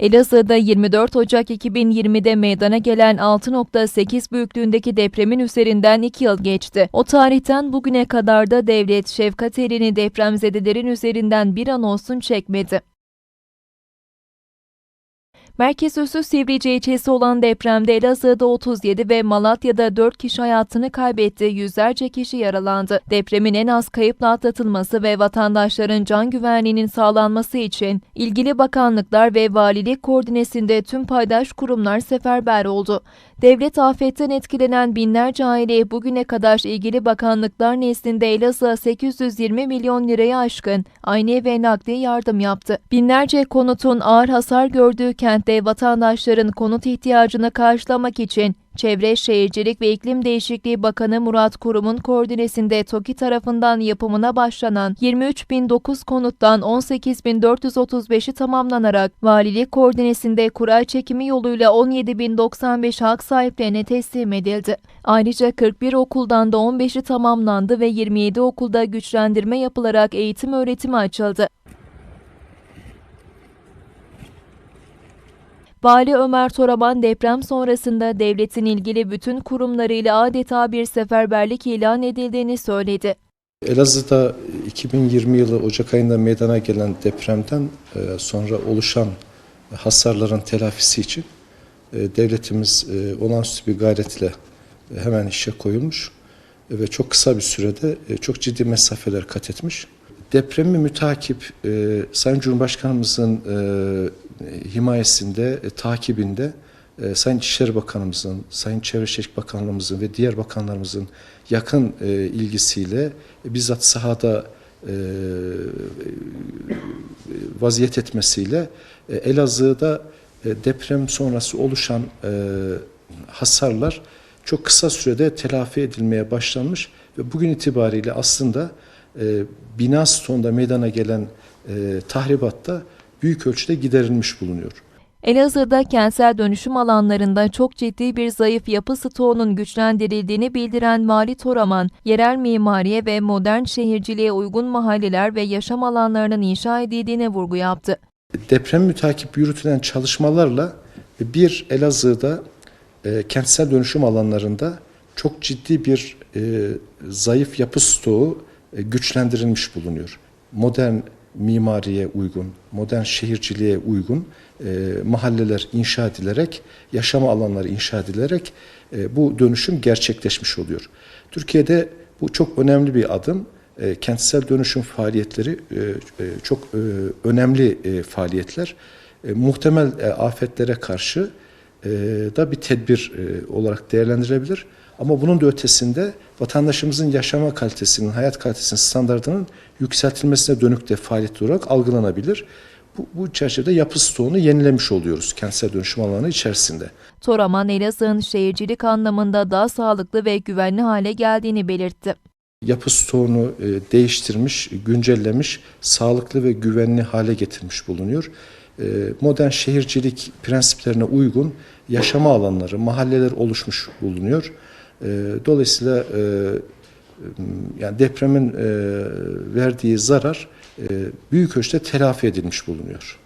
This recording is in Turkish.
Elazığ'da 24 Ocak 2020'de meydana gelen 6.8 büyüklüğündeki depremin üzerinden 2 yıl geçti. O tarihten bugüne kadar da devlet şefkat elini depremzedelerin üzerinden bir an olsun çekmedi. Merkez üssü Sivrice ilçesi olan depremde Elazığ'da 37 ve Malatya'da 4 kişi hayatını kaybetti, yüzlerce kişi yaralandı. Depremin en az kayıpla atlatılması ve vatandaşların can güvenliğinin sağlanması için ilgili bakanlıklar ve valilik koordinesinde tüm paydaş kurumlar seferber oldu. Devlet afetten etkilenen binlerce aile bugüne kadar ilgili bakanlıklar nezdinde Elazığ'a 820 milyon liraya aşkın aynı ve nakdi yardım yaptı. Binlerce konutun ağır hasar gördüğü kentte vatandaşların konut ihtiyacını karşılamak için Çevre Şehircilik ve İklim Değişikliği Bakanı Murat Kurum'un koordinesinde TOKİ tarafından yapımına başlanan 23.009 konuttan 18.435'i tamamlanarak valilik koordinesinde kura çekimi yoluyla 17.095 hak sahiplerine teslim edildi. Ayrıca 41 okuldan da 15'i tamamlandı ve 27 okulda güçlendirme yapılarak eğitim öğretimi açıldı. Vali Ömer Toraman deprem sonrasında devletin ilgili bütün kurumlarıyla adeta bir seferberlik ilan edildiğini söyledi. Elazığ'da 2020 yılı Ocak ayında meydana gelen depremden e, sonra oluşan hasarların telafisi için e, devletimiz e, olağanüstü bir gayretle hemen işe koyulmuş ve çok kısa bir sürede çok ciddi mesafeler kat etmiş. Depremi mütakip Sayın Cumhurbaşkanımızın himayesinde, takibinde e, Sayın İçişleri Bakanımızın, Sayın Çevre Şehircilik Bakanlığımızın ve diğer bakanlarımızın yakın e, ilgisiyle e, bizzat sahada e, vaziyet etmesiyle e, Elazığ'da e, deprem sonrası oluşan e, hasarlar çok kısa sürede telafi edilmeye başlanmış ve bugün itibariyle aslında e, bina stoğunda meydana gelen e, tahribatta büyük ölçüde giderilmiş bulunuyor. Elazığ'da kentsel dönüşüm alanlarında çok ciddi bir zayıf yapı stoğunun güçlendirildiğini bildiren Vali Toraman, yerel mimariye ve modern şehirciliğe uygun mahalleler ve yaşam alanlarının inşa edildiğine vurgu yaptı. Deprem mütakip yürütülen çalışmalarla bir Elazığ'da e, kentsel dönüşüm alanlarında çok ciddi bir e, zayıf yapı stoğu e, güçlendirilmiş bulunuyor. Modern mimariye uygun, modern şehirciliğe uygun e, mahalleler inşa edilerek, yaşama alanları inşa edilerek e, bu dönüşüm gerçekleşmiş oluyor. Türkiye'de bu çok önemli bir adım. E, kentsel dönüşüm faaliyetleri e, e, çok e, önemli e, faaliyetler. E, muhtemel e, afetlere karşı da bir tedbir e, olarak değerlendirilebilir. Ama bunun da ötesinde vatandaşımızın yaşama kalitesinin, hayat kalitesinin standartının yükseltilmesine dönük de faaliyet olarak algılanabilir. Bu, bu çerçevede yapı stoğunu yenilemiş oluyoruz kentsel dönüşüm alanı içerisinde. Toraman, Elazığ'ın şehircilik anlamında daha sağlıklı ve güvenli hale geldiğini belirtti. Yapı stoğunu e, değiştirmiş, güncellemiş, sağlıklı ve güvenli hale getirmiş bulunuyor. E, modern şehircilik prensiplerine uygun yaşama alanları, mahalleler oluşmuş bulunuyor. E, dolayısıyla e, yani depremin verdiği zarar büyük ölçüde telafi edilmiş bulunuyor.